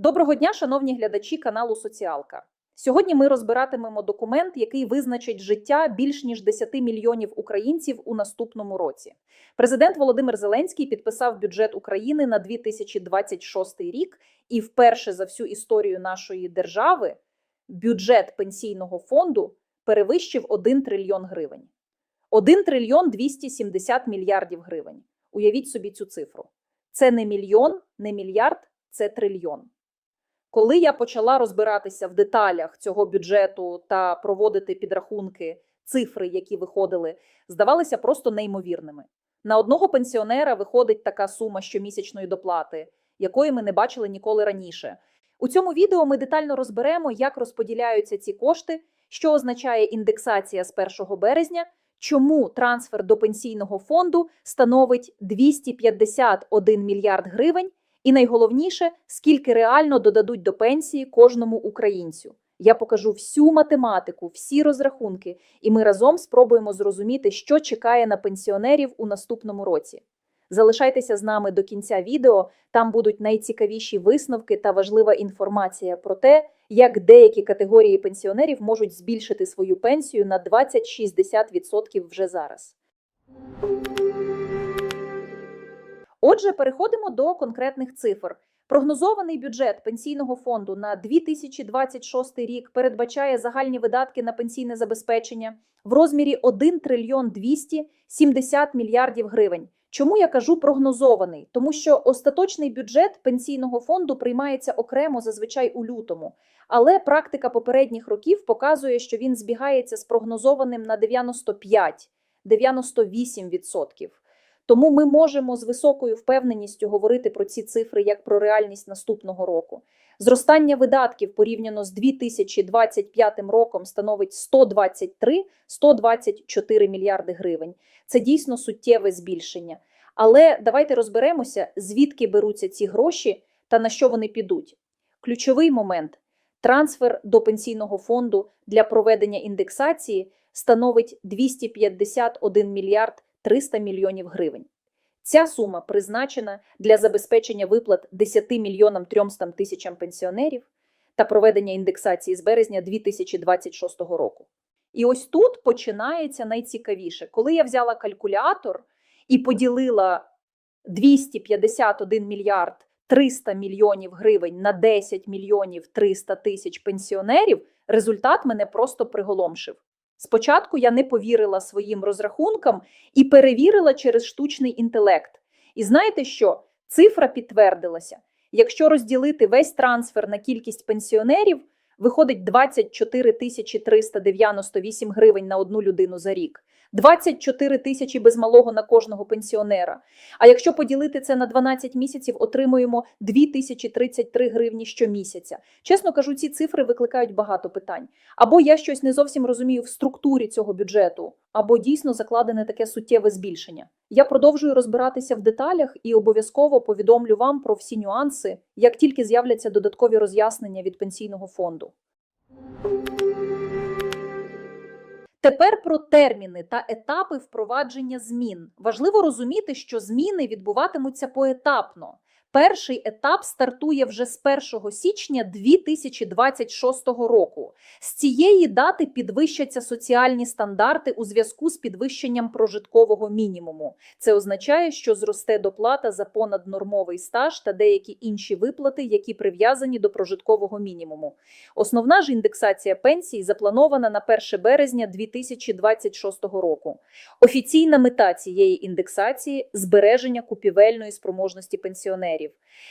Доброго дня, шановні глядачі каналу Соціалка. Сьогодні ми розбиратимемо документ, який визначить життя більш ніж 10 мільйонів українців у наступному році. Президент Володимир Зеленський підписав бюджет України на 2026 рік, і вперше за всю історію нашої держави бюджет пенсійного фонду перевищив 1 трильйон гривень. 1 трильйон 270 мільярдів гривень. Уявіть собі цю цифру. Це не мільйон, не мільярд, це трильйон. Коли я почала розбиратися в деталях цього бюджету та проводити підрахунки, цифри, які виходили, здавалися просто неймовірними. На одного пенсіонера виходить така сума щомісячної доплати, якої ми не бачили ніколи раніше. У цьому відео ми детально розберемо, як розподіляються ці кошти, що означає індексація з 1 березня, чому трансфер до пенсійного фонду становить 251 мільярд гривень. І найголовніше, скільки реально додадуть до пенсії кожному українцю. Я покажу всю математику, всі розрахунки, і ми разом спробуємо зрозуміти, що чекає на пенсіонерів у наступному році. Залишайтеся з нами до кінця відео. Там будуть найцікавіші висновки та важлива інформація про те, як деякі категорії пенсіонерів можуть збільшити свою пенсію на 20-60% вже зараз. Отже, переходимо до конкретних цифр. Прогнозований бюджет пенсійного фонду на 2026 рік передбачає загальні видатки на пенсійне забезпечення в розмірі 1 трильйон 270 мільярдів гривень. Чому я кажу прогнозований? Тому що остаточний бюджет пенсійного фонду приймається окремо зазвичай у лютому, але практика попередніх років показує, що він збігається з прогнозованим на 95-98%. Тому ми можемо з високою впевненістю говорити про ці цифри як про реальність наступного року. Зростання видатків порівняно з 2025 роком становить 123-124 мільярди гривень. Це дійсно суттєве збільшення. Але давайте розберемося, звідки беруться ці гроші та на що вони підуть. Ключовий момент трансфер до пенсійного фонду для проведення індексації становить 251 мільярд 300 мільйонів гривень. Ця сума призначена для забезпечення виплат 10 мільйонам 300 тисячам пенсіонерів та проведення індексації з березня 2026 року. І ось тут починається найцікавіше. Коли я взяла калькулятор і поділила 251 мільярд 300 мільйонів гривень на 10 мільйонів 300 тисяч пенсіонерів, результат мене просто приголомшив. Спочатку я не повірила своїм розрахункам і перевірила через штучний інтелект. І знаєте що? Цифра підтвердилася. Якщо розділити весь трансфер на кількість пенсіонерів, виходить 24 тисячі 398 гривень на одну людину за рік. 24 тисячі без малого на кожного пенсіонера. А якщо поділити це на 12 місяців, отримуємо 2033 гривні щомісяця. Чесно кажу, ці цифри викликають багато питань. Або я щось не зовсім розумію в структурі цього бюджету, або дійсно закладене таке суттєве збільшення. Я продовжую розбиратися в деталях і обов'язково повідомлю вам про всі нюанси, як тільки з'являться додаткові роз'яснення від пенсійного фонду. Тепер про терміни та етапи впровадження змін. Важливо розуміти, що зміни відбуватимуться поетапно. Перший етап стартує вже з 1 січня 2026 року. З цієї дати підвищаться соціальні стандарти у зв'язку з підвищенням прожиткового мінімуму. Це означає, що зросте доплата за понаднормовий стаж та деякі інші виплати, які прив'язані до прожиткового мінімуму. Основна ж індексація пенсій запланована на 1 березня 2026 року. Офіційна мета цієї індексації збереження купівельної спроможності пенсіонерів.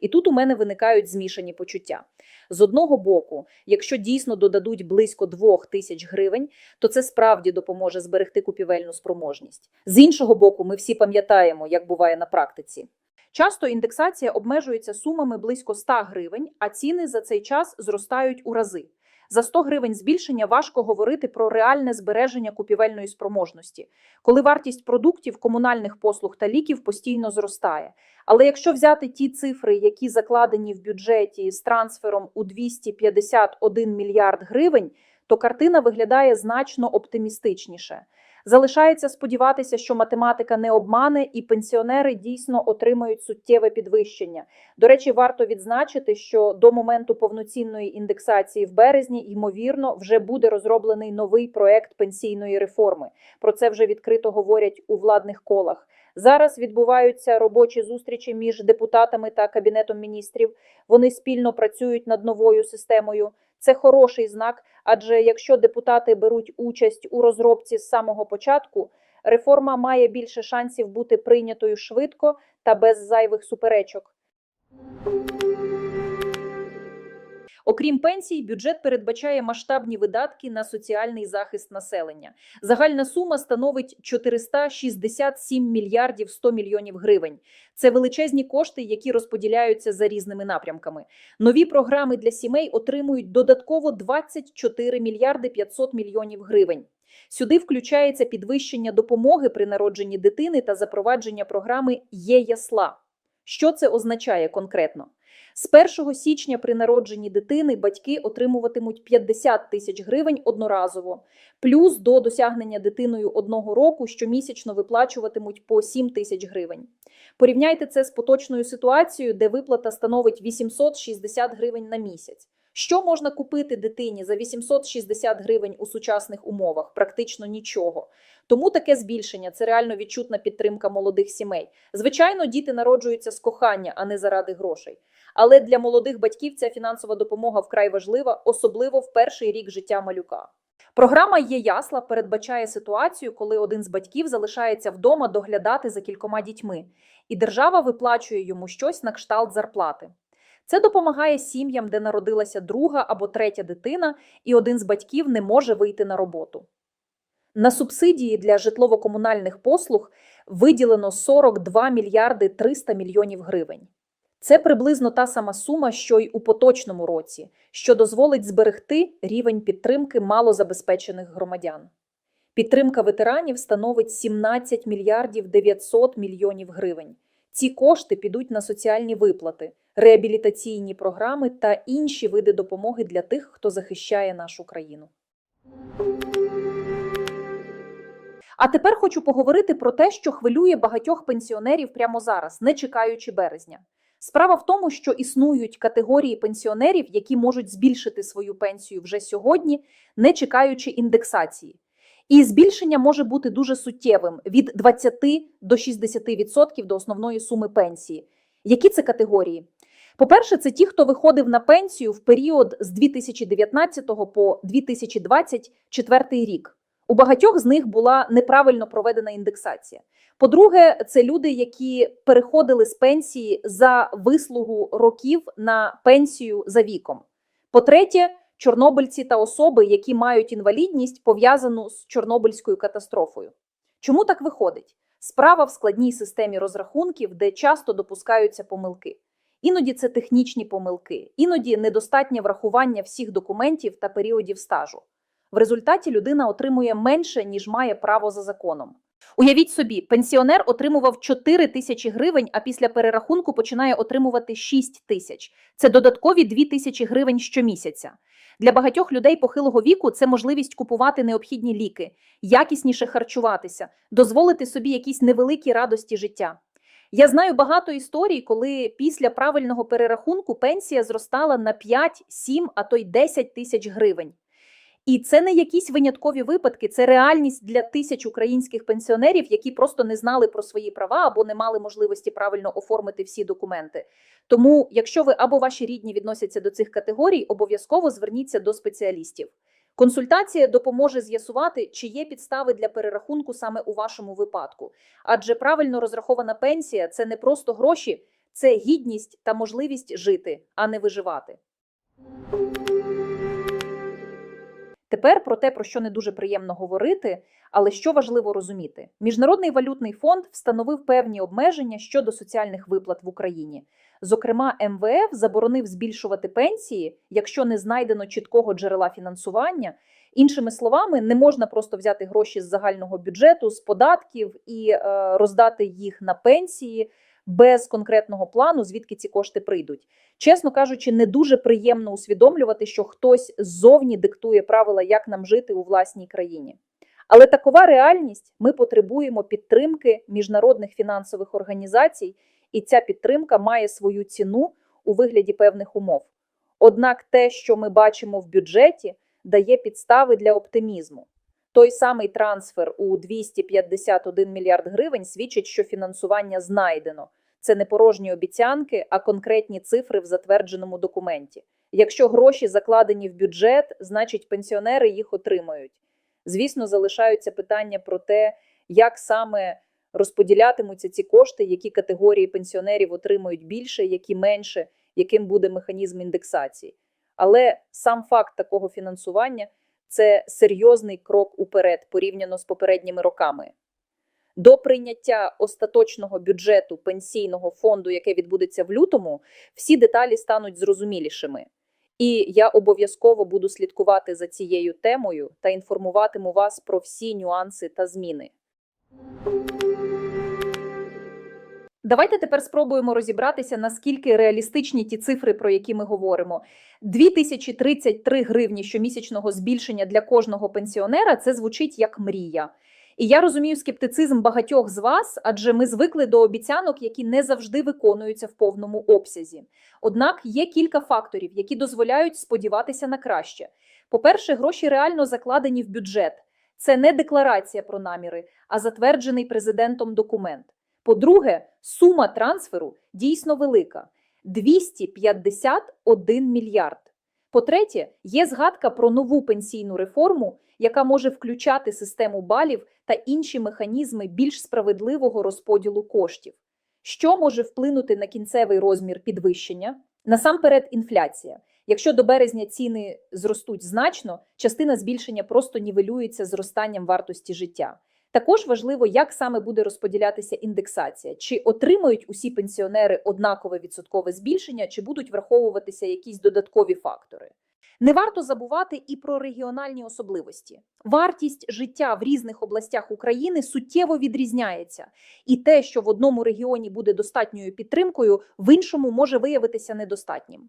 І тут у мене виникають змішані почуття. З одного боку, якщо дійсно додадуть близько 2 тисяч гривень, то це справді допоможе зберегти купівельну спроможність. З іншого боку, ми всі пам'ятаємо, як буває на практиці. Часто індексація обмежується сумами близько 100 гривень, а ціни за цей час зростають у рази. За 100 гривень збільшення важко говорити про реальне збереження купівельної спроможності, коли вартість продуктів, комунальних послуг та ліків постійно зростає. Але якщо взяти ті цифри, які закладені в бюджеті з трансфером у 251 мільярд гривень, то картина виглядає значно оптимістичніше. Залишається сподіватися, що математика не обмане, і пенсіонери дійсно отримають суттєве підвищення. До речі, варто відзначити, що до моменту повноцінної індексації в березні, ймовірно, вже буде розроблений новий проект пенсійної реформи. Про це вже відкрито говорять у владних колах. Зараз відбуваються робочі зустрічі між депутатами та кабінетом міністрів. Вони спільно працюють над новою системою. Це хороший знак, адже якщо депутати беруть участь у розробці з самого початку, реформа має більше шансів бути прийнятою швидко та без зайвих суперечок. Окрім пенсій, бюджет передбачає масштабні видатки на соціальний захист населення. Загальна сума становить 467 мільярдів 100 мільйонів гривень. Це величезні кошти, які розподіляються за різними напрямками. Нові програми для сімей отримують додатково 24 мільярди 500 мільйонів гривень. Сюди включається підвищення допомоги при народженні дитини та запровадження програми «Є-ясла». Що це означає конкретно? З 1 січня при народженні дитини батьки отримуватимуть 50 тисяч гривень одноразово, плюс до досягнення дитиною одного року щомісячно виплачуватимуть по 7 тисяч гривень. Порівняйте це з поточною ситуацією, де виплата становить 860 гривень на місяць. Що можна купити дитині за 860 гривень у сучасних умовах? Практично нічого. Тому таке збільшення це реально відчутна підтримка молодих сімей. Звичайно, діти народжуються з кохання, а не заради грошей. Але для молодих батьків ця фінансова допомога вкрай важлива, особливо в перший рік життя малюка. Програма є ясла передбачає ситуацію, коли один з батьків залишається вдома доглядати за кількома дітьми, і держава виплачує йому щось на кшталт зарплати. Це допомагає сім'ям, де народилася друга або третя дитина, і один з батьків не може вийти на роботу. На субсидії для житлово-комунальних послуг виділено 42 мільярди 300 мільйонів гривень. Це приблизно та сама сума, що й у поточному році, що дозволить зберегти рівень підтримки малозабезпечених громадян. Підтримка ветеранів становить 17 мільярдів 900 мільйонів гривень. Ці кошти підуть на соціальні виплати, реабілітаційні програми та інші види допомоги для тих, хто захищає нашу країну. А тепер хочу поговорити про те, що хвилює багатьох пенсіонерів прямо зараз, не чекаючи березня. Справа в тому, що існують категорії пенсіонерів, які можуть збільшити свою пенсію вже сьогодні, не чекаючи індексації. І збільшення може бути дуже суттєвим від 20 до 60% до основної суми пенсії. Які це категорії? По-перше, це ті, хто виходив на пенсію в період з 2019 по 2024 рік. У багатьох з них була неправильно проведена індексація. По-друге, це люди, які переходили з пенсії за вислугу років на пенсію за віком. По-третє, чорнобильці та особи, які мають інвалідність, пов'язану з Чорнобильською катастрофою. Чому так виходить? Справа в складній системі розрахунків, де часто допускаються помилки. Іноді це технічні помилки, іноді недостатнє врахування всіх документів та періодів стажу. В результаті людина отримує менше, ніж має право за законом. Уявіть собі, пенсіонер отримував 4 тисячі гривень, а після перерахунку починає отримувати 6 тисяч. Це додаткові 2 тисячі гривень щомісяця. Для багатьох людей похилого віку це можливість купувати необхідні ліки, якісніше харчуватися, дозволити собі якісь невеликі радості життя. Я знаю багато історій, коли після правильного перерахунку пенсія зростала на 5, 7, а то й 10 тисяч гривень. І це не якісь виняткові випадки, це реальність для тисяч українських пенсіонерів, які просто не знали про свої права або не мали можливості правильно оформити всі документи. Тому, якщо ви або ваші рідні відносяться до цих категорій, обов'язково зверніться до спеціалістів. Консультація допоможе з'ясувати, чи є підстави для перерахунку саме у вашому випадку. Адже правильно розрахована пенсія це не просто гроші, це гідність та можливість жити, а не виживати. Тепер про те, про що не дуже приємно говорити, але що важливо розуміти: Міжнародний валютний фонд встановив певні обмеження щодо соціальних виплат в Україні. Зокрема, МВФ заборонив збільшувати пенсії, якщо не знайдено чіткого джерела фінансування. Іншими словами, не можна просто взяти гроші з загального бюджету, з податків і е, роздати їх на пенсії без конкретного плану, звідки ці кошти прийдуть. Чесно кажучи, не дуже приємно усвідомлювати, що хтось ззовні диктує правила, як нам жити у власній країні. Але такова реальність ми потребуємо підтримки міжнародних фінансових організацій, і ця підтримка має свою ціну у вигляді певних умов. Однак те, що ми бачимо в бюджеті, дає підстави для оптимізму. Той самий трансфер у 251 мільярд гривень свідчить, що фінансування знайдено. Це не порожні обіцянки, а конкретні цифри в затвердженому документі. Якщо гроші закладені в бюджет, значить пенсіонери їх отримають. Звісно, залишаються питання про те, як саме розподілятимуться ці кошти, які категорії пенсіонерів отримують більше, які менше, яким буде механізм індексації. Але сам факт такого фінансування це серйозний крок уперед порівняно з попередніми роками. До прийняття остаточного бюджету пенсійного фонду, яке відбудеться в лютому, всі деталі стануть зрозумілішими. І я обов'язково буду слідкувати за цією темою та інформуватиму вас про всі нюанси та зміни. Давайте тепер спробуємо розібратися, наскільки реалістичні ті цифри, про які ми говоримо. 2033 гривні щомісячного збільшення для кожного пенсіонера це звучить як мрія. І я розумію скептицизм багатьох з вас, адже ми звикли до обіцянок, які не завжди виконуються в повному обсязі. Однак є кілька факторів, які дозволяють сподіватися на краще. По-перше, гроші реально закладені в бюджет. Це не декларація про наміри, а затверджений президентом документ. По-друге, сума трансферу дійсно велика 251 мільярд. По-третє, є згадка про нову пенсійну реформу, яка може включати систему балів та інші механізми більш справедливого розподілу коштів. Що може вплинути на кінцевий розмір підвищення? Насамперед, інфляція. Якщо до березня ціни зростуть значно, частина збільшення просто нівелюється зростанням вартості життя. Також важливо, як саме буде розподілятися індексація, чи отримають усі пенсіонери однакове відсоткове збільшення, чи будуть враховуватися якісь додаткові фактори. Не варто забувати і про регіональні особливості. Вартість життя в різних областях України суттєво відрізняється, і те, що в одному регіоні буде достатньою підтримкою, в іншому може виявитися недостатнім.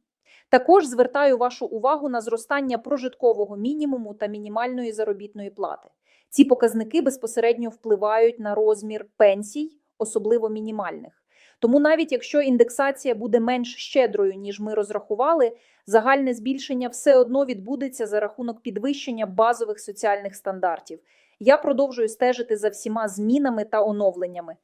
Також звертаю вашу увагу на зростання прожиткового мінімуму та мінімальної заробітної плати. Ці показники безпосередньо впливають на розмір пенсій, особливо мінімальних. Тому навіть якщо індексація буде менш щедрою, ніж ми розрахували, загальне збільшення все одно відбудеться за рахунок підвищення базових соціальних стандартів. Я продовжую стежити за всіма змінами та оновленнями.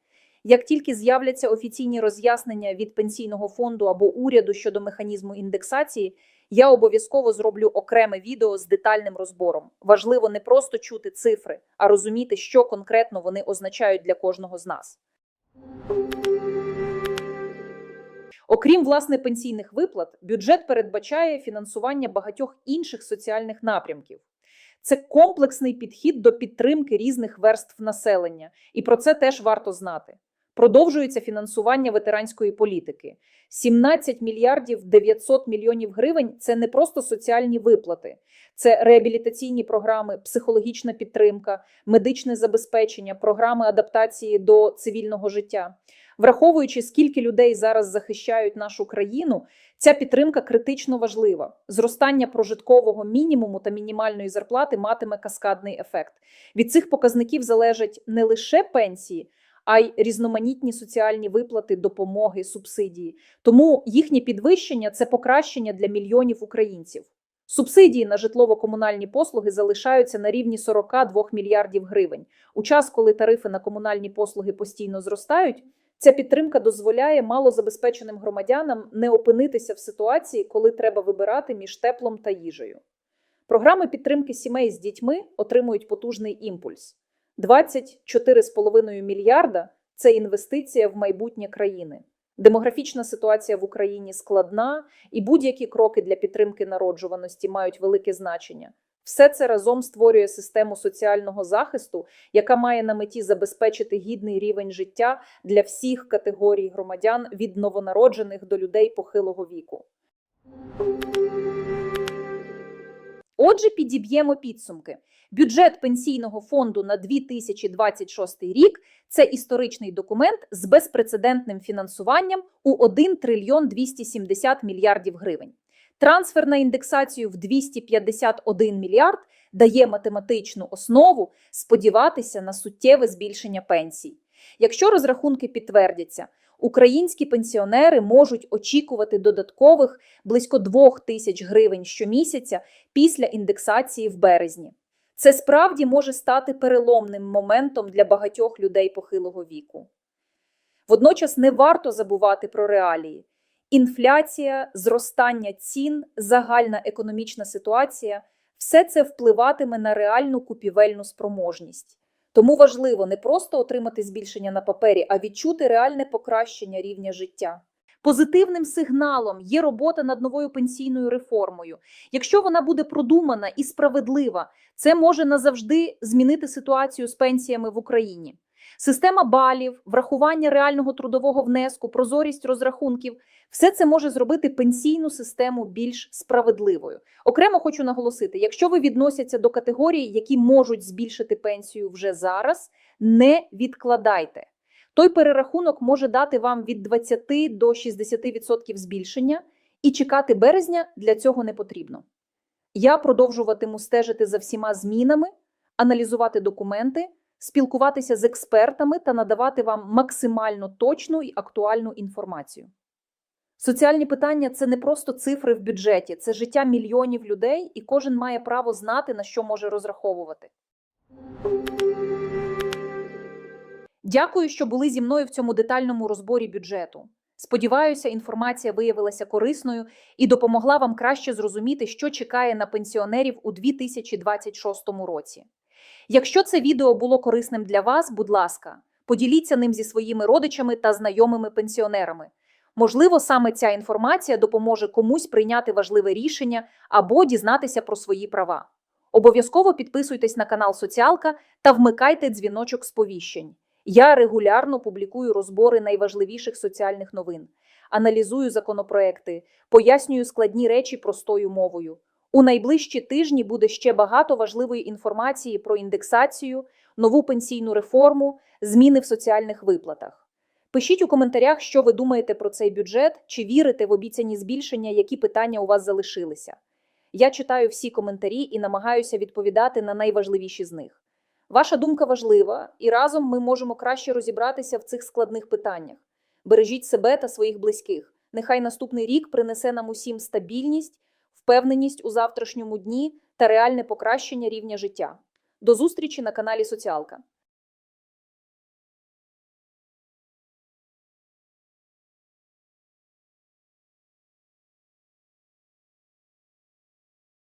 Як тільки з'являться офіційні роз'яснення від пенсійного фонду або уряду щодо механізму індексації, я обов'язково зроблю окреме відео з детальним розбором. Важливо не просто чути цифри, а розуміти, що конкретно вони означають для кожного з нас. Окрім власне пенсійних виплат, бюджет передбачає фінансування багатьох інших соціальних напрямків. Це комплексний підхід до підтримки різних верств населення, і про це теж варто знати. Продовжується фінансування ветеранської політики. 17 мільярдів 900 мільйонів гривень це не просто соціальні виплати, це реабілітаційні програми, психологічна підтримка, медичне забезпечення, програми адаптації до цивільного життя. Враховуючи, скільки людей зараз захищають нашу країну, ця підтримка критично важлива. Зростання прожиткового мінімуму та мінімальної зарплати матиме каскадний ефект. Від цих показників залежать не лише пенсії, а й різноманітні соціальні виплати, допомоги, субсидії. Тому їхнє підвищення це покращення для мільйонів українців. Субсидії на житлово-комунальні послуги залишаються на рівні 42 мільярдів гривень. У час, коли тарифи на комунальні послуги постійно зростають, ця підтримка дозволяє малозабезпеченим громадянам не опинитися в ситуації, коли треба вибирати між теплом та їжею. Програми підтримки сімей з дітьми отримують потужний імпульс. 24,5 мільярда це інвестиція в майбутнє країни. Демографічна ситуація в Україні складна, і будь-які кроки для підтримки народжуваності мають велике значення. Все це разом створює систему соціального захисту, яка має на меті забезпечити гідний рівень життя для всіх категорій громадян від новонароджених до людей похилого віку. Отже, підіб'ємо підсумки. Бюджет пенсійного фонду на 2026 рік це історичний документ з безпрецедентним фінансуванням у 1 трильйон 270 мільярдів гривень. Трансфер на індексацію в 251 мільярд дає математичну основу сподіватися на суттєве збільшення пенсій. Якщо розрахунки підтвердяться, українські пенсіонери можуть очікувати додаткових близько 2 тисяч гривень щомісяця після індексації в березні. Це справді може стати переломним моментом для багатьох людей похилого віку. Водночас не варто забувати про реалії. Інфляція, зростання цін, загальна економічна ситуація все це впливатиме на реальну купівельну спроможність. Тому важливо не просто отримати збільшення на папері, а відчути реальне покращення рівня життя. Позитивним сигналом є робота над новою пенсійною реформою. Якщо вона буде продумана і справедлива, це може назавжди змінити ситуацію з пенсіями в Україні. Система балів, врахування реального трудового внеску, прозорість розрахунків все це може зробити пенсійну систему більш справедливою. Окремо хочу наголосити: якщо ви відносяться до категорій, які можуть збільшити пенсію вже зараз, не відкладайте. Той перерахунок може дати вам від 20 до 60% збільшення, і чекати березня для цього не потрібно. Я продовжуватиму стежити за всіма змінами, аналізувати документи, спілкуватися з експертами та надавати вам максимально точну і актуальну інформацію. Соціальні питання це не просто цифри в бюджеті, це життя мільйонів людей, і кожен має право знати, на що може розраховувати. Дякую, що були зі мною в цьому детальному розборі бюджету. Сподіваюся, інформація виявилася корисною і допомогла вам краще зрозуміти, що чекає на пенсіонерів у 2026 році. Якщо це відео було корисним для вас, будь ласка, поділіться ним зі своїми родичами та знайомими пенсіонерами. Можливо, саме ця інформація допоможе комусь прийняти важливе рішення або дізнатися про свої права. Обов'язково підписуйтесь на канал Соціалка та вмикайте дзвіночок сповіщень. Я регулярно публікую розбори найважливіших соціальних новин, аналізую законопроекти, пояснюю складні речі простою мовою. У найближчі тижні буде ще багато важливої інформації про індексацію, нову пенсійну реформу, зміни в соціальних виплатах. Пишіть у коментарях, що ви думаєте про цей бюджет, чи вірите в обіцяні збільшення, які питання у вас залишилися. Я читаю всі коментарі і намагаюся відповідати на найважливіші з них. Ваша думка важлива, і разом ми можемо краще розібратися в цих складних питаннях. Бережіть себе та своїх близьких. Нехай наступний рік принесе нам усім стабільність, впевненість у завтрашньому дні та реальне покращення рівня життя. До зустрічі на каналі Соціалка.